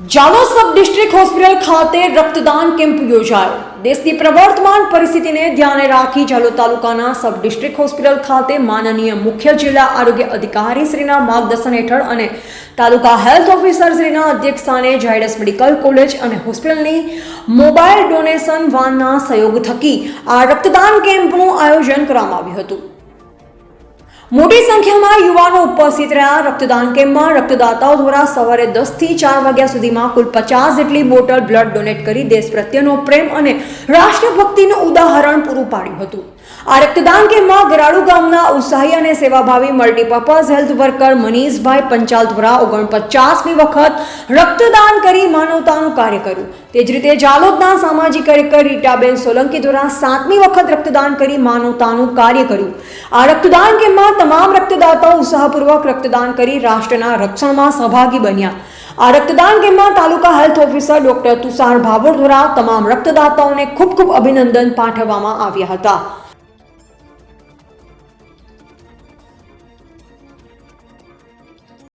Jhalod sub district hospital ખાતે રક્તદાન camp યોજાયો. દેશની પ્રવર્તમાન પરિસ્થિતિને ધ્યાને રાખી જાલો તાલુકાના સબ ડિસ્ટ્રિક્ટ હોસ્પિટલ ખાતે માનનીય મુખ્ય જિલ્લા આરોગ્ય અધિકારી શ્રીના માર્ગદર્શન હેઠળ અને તાલુકા હેલ્થ ઓફિસર શ્રીના અધ્યક્ષસ્થાને ઝાયડસ મેડિકલ કોલેજ અને હોસ્પિટલની મોબાઈલ ડોનેશન વાનના સહયોગ થકી આ રક્તદાન કેમ્પનું આયોજન કરવામાં આવ્યું હતું. મોટી સંખ્યામાં યુવાનો ઉપસ્થિત રહ્યા. રક્તદાન કેમ્પમાં રક્તદાતાઓ દ્વારા સવારે દસથી ચાર વાગ્યા સુધીમાં કુલ પચાસ જેટલી બોટલ બ્લડ ડોનેટ કરી દેશ પ્રત્યેનો પ્રેમ અને રાષ્ટ્રભક્તિનું ઉદાહરણ પૂરું પાડ્યું હતું. આ રક્તદાન કેમ્પમાં ગરાડુ ગામના ઉત્સાહી અને સેવાભાવી multipurpose health worker Manishbhai Panchal દ્વારા ઓગણપચાસમી વખત રક્તદાન કરી માનવતાનું કાર્ય કર્યું. તે જ રીતે જાલોદના સામાજિક કાર્યકર રીટાબેન સોલંકી દ્વારા સાતમી વખત રક્તદાન કરી માનવતાનું કાર્ય કર્યું. આ રક્તદાન કેમ્પમાં તમામ રક્તદાતાઓ ઉત્સાહપૂર્વક રક્તદાન કરી રાષ્ટ્રના રક્ષણમાં સહભાગી બન્યા. આ રક્તદાન કેમ્પમાં taluka health officer doctor Tushar Bhabhor દ્વારા તમામ રક્તદાતાઓને ખૂબ ખૂબ અભિનંદન પાઠવવામાં આવ્યા હતા.